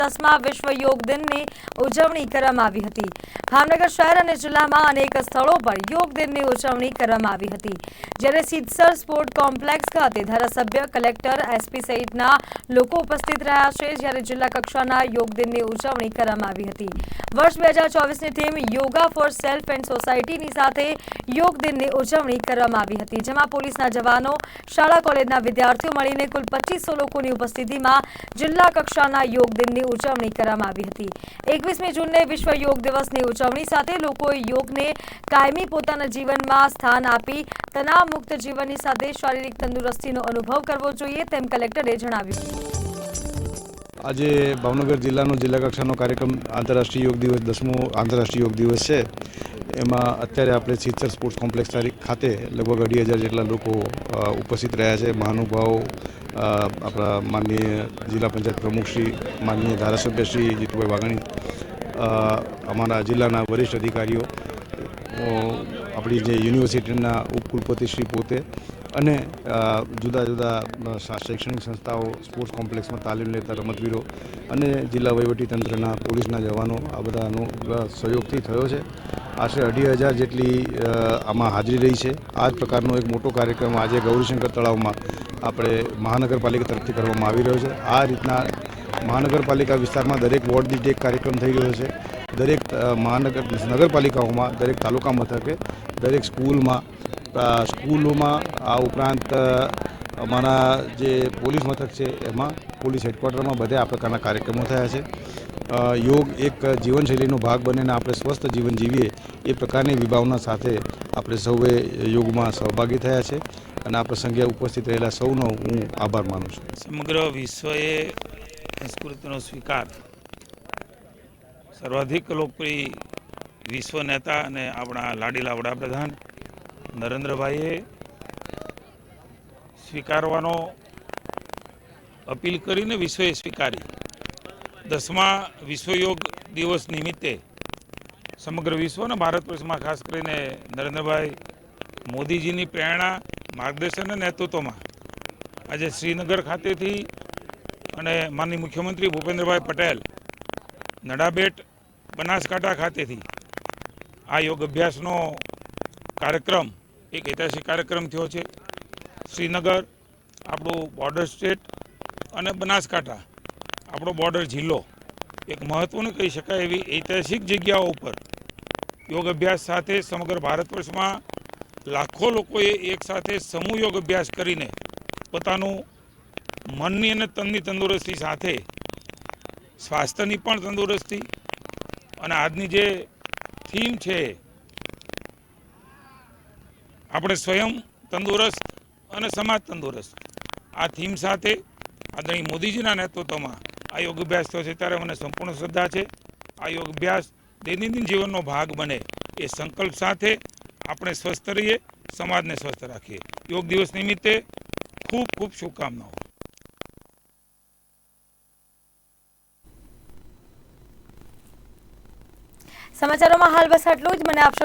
દસમા વિશ્વ યોગ દિનની ઉજવણી કરવામાં આવી હતી. ભાવનગર શહેર અને જિલ્લામાં અનેક સ્થળો પર યોગ દિનની ઉજવણી કરવામાં આવી હતી. જ્યારે સિદ્ધસર સ્પોર્ટ કોમ્પ્લેક્સ ખાતે ધારાસભ્ય, કલેક્ટર, એસપી સહિતના લોકો ઉપસ્થિત રહ્યા છે, જ્યારે જિલ્લા કક્ષાના યોગ દિનની ઉજવણી કરવામાં આવી હતી. વર્ષ બે હજાર ચોવીસની theme yoga for self and સોસાયટીની સાથે યોગ દિનની ઉજવણી કરવામાં આવી હતી, જેમાં પોલીસના જવાનો, શાળા કોલેજના વિદ્યાર્થીઓ મળીને કુલ પચીસો લોકોની ઉપસ્થિતિમાં જિલ્લા કક્ષાના યોગ દિનની ઉજવણી કરવામાં આવી હતી. એકવીસમી જૂનને વિશ્વ યોગ દિવસની ઉજવણી સાથે લોકોએ યોગને કાયમી પોતાના જીવનમાં સ્થાન આપી તણાવમુક્ત જીવનની સાથે શારીરિક તંદુરસ્તીનો અનુભવ કરવો જોઈએ તેમ કલેક્ટરે જણાવ્યું. આજે ભાવનગર જિલ્લાનો જિલ્લા કક્ષાનો કાર્યક્રમ આંતરરાષ્ટ્રીય યોગ દિવસ, દસમો આંતરરાષ્ટ્રીય યોગ દિવસ છે. એમાં અત્યારે આપણે સિત્સર સ્પોર્ટ્સ કોમ્પ્લેક્સ ખાતે લગભગ અઢી હજાર જેટલા લોકો ઉપસ્થિત રહ્યા છે. મહાનુભાવો આપણા માનનીય જિલ્લા પંચાયત પ્રમુખ શ્રી, માનનીય ધારાસભ્ય શ્રી જીતુભાઈ વાઘાણી અમારા જિલ્લાના વરિષ્ઠ અધિકારીઓ આપણી જે યુનિવર્સિટીના ઉપકુલપતિ શ્રી પોતે અને જુદા જુદા શૈક્ષણિક સંસ્થાઓ, સ્પોર્ટ્સ કોમ્પ્લેક્સમાં તાલીમ લેતા રમતવીરો અને જિલ્લા વહીવટીતંત્રના પોલીસના જવાનો આ બધાનો સહયોગથી થયો છે. આશરે અઢી હજાર જેટલી આમાં હાજરી રહી છે. આ જ પ્રકારનો એક મોટો કાર્યક્રમ આજે ગૌરીશંકર તળાવમાં આપણે મહાનગરપાલિકા તરફથી કરવામાં આવી રહ્યો છે. આ રીતના મહાનગરપાલિકા વિસ્તારમાં દરેક વોર્ડ દીઠ એક કાર્યક્રમ થઈ રહ્યો છે. દરેક મહાનગર, નગરપાલિકાઓમાં, દરેક તાલુકા મથકે, દરેક સ્કૂલમાં સ્કૂલોમાં આ ઉપરાંત અમારા જે પોલીસ મથક છે, એમાં પોલીસ હેડક્વાર્ટરમાં બધે આ પ્રકારના કાર્યક્રમો થયા છે. યોગ એક જીવનશૈલીનો ભાગ બને અને આપણે સ્વસ્થ જીવન જીવીએ એ પ્રકારની વિભાવના સાથે આપણે સૌએ યોગમાં સહભાગી થયા છે અને આ પ્રસંગે ઉપસ્થિત રહેલા સૌનો હું આભાર માનું છું. સમગ્ર વિશ્વએ સંસ્કૃતિનો સ્વીકાર સર્વાધિક લોકપ્રિય વિશ્વ નેતા અને આપણા લાડીલા વડાપ્રધાન નરેન્દ્રભાઈએ સ્વીકારવાનો અપીલ કરીને વિશ્વએ સ્વીકારી. દસમા વિશ્વ યોગ દિવસ નિમિત્તે સમગ્ર વિશ્વ અને ભારત વર્ષમાં ખાસ કરીને નરેન્દ્રભાઈ મોદીજીની પ્રેરણા, માર્ગદર્શન અને નેતૃત્વમાં આજે શ્રીનગર ખાતેથી અને માનનીય મુખ્યમંત્રી ભૂપેન્દ્રભાઈ પટેલ નડાબેટ બનાસકાંઠા ખાતેથી આ યોગ અભ્યાસનો કાર્યક્રમ એક ઐતિહાસિક કાર્યક્રમ થયો છે. શ્રીનગર, આપણું બોર્ડર સ્ટેટ અને બનાસકાંઠા. આપણો બોર્ડર જિલ્લો. એક મહત્ત્વનું કહી શકાય એવી ઐતિહાસિક જગ્યાઓ ઉપર યોગ અભ્યાસ સાથે સમગ્ર ભારત વર્ષમાં લાખો લોકોએ એક સાથે સમૂહ યોગ અભ્યાસ કરીને પોતાનું મનની અને તનની તંદુરસ્તી સાથે સ્વાસ્થ્યની પણ તંદુરસ્તી અને આજની જે થીમ છે આપણે સ્વયં તંદુરસ્ત અને સમાજ તંદુરસ્ત. આ થીમ સાથે આદરણીય મોદીજીના નેતૃત્વમાં આ યોગ અભ્યાસ થયો છે. ત્યારે મને સંપૂર્ણ શ્રદ્ધા છે. આ યોગ અભ્યાસ દૈનંદિન જીવનનો ભાગ બને એ સંકલ્પ સાથે આપણે સ્વસ્થ રહીએ, સમાજને સ્વસ્થ રાખીએ. યોગ દિવસ નિમિત્તે ખૂબ ખૂબ શુભકામનાઓ. સમાચારોમાં હાલ બસ આટલું જ. મને આપશો